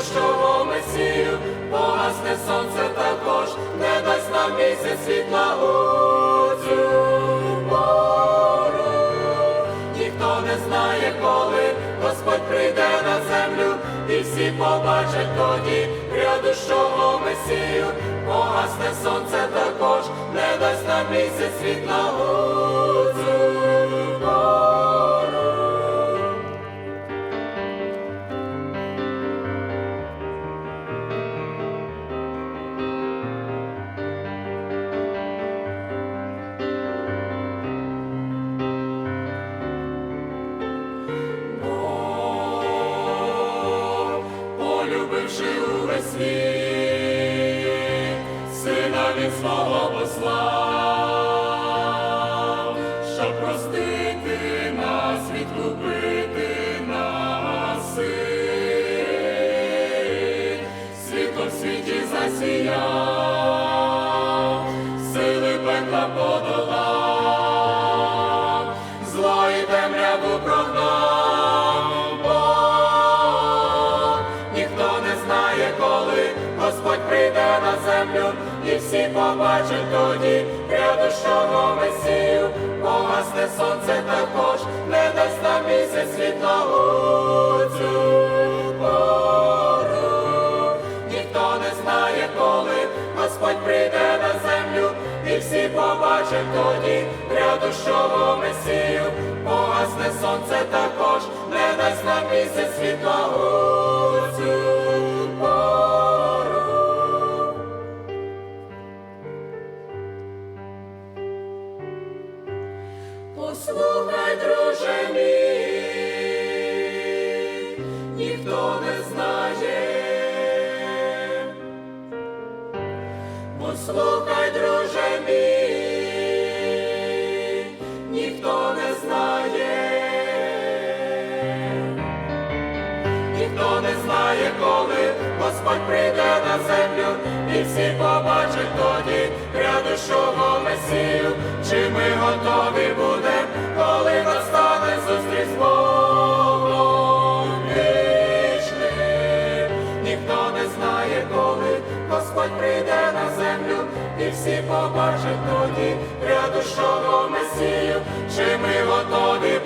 грядущого Месію, погасне сонце також, не дасть нам місяць світла у цю пору. Ніхто не знає, коли Господь прийде на землю, і всі побачать тоді грядущого Месію, погасне сонце також, не дасть нам місяць світла у свого простити нас, відкупити нас син. світло в світі засіяв, сили пекла подолав, зло і темряву прогнав. Ніхто не знає, коли Господь прийде на землю, і всі побачать тоді грядущого Месію, погасне сонце також, не дасть нам місяць світла у цю пору. Ніхто не знає, коли Господь прийде на землю, і всі побачать тоді грядущого Месію, погасне сонце також, не дасть нам місяць світла у Послухай, друже мій, ніхто не знає. Послухай, друже мій, ніхто не знає. Ніхто не знає, коли Господь прийде на землю, і всі побачать тоді грядущого Месію, чи ми готові будемо Господь прийде на землю, і всі побачать тоді, рядушого Месію, чи ми готові.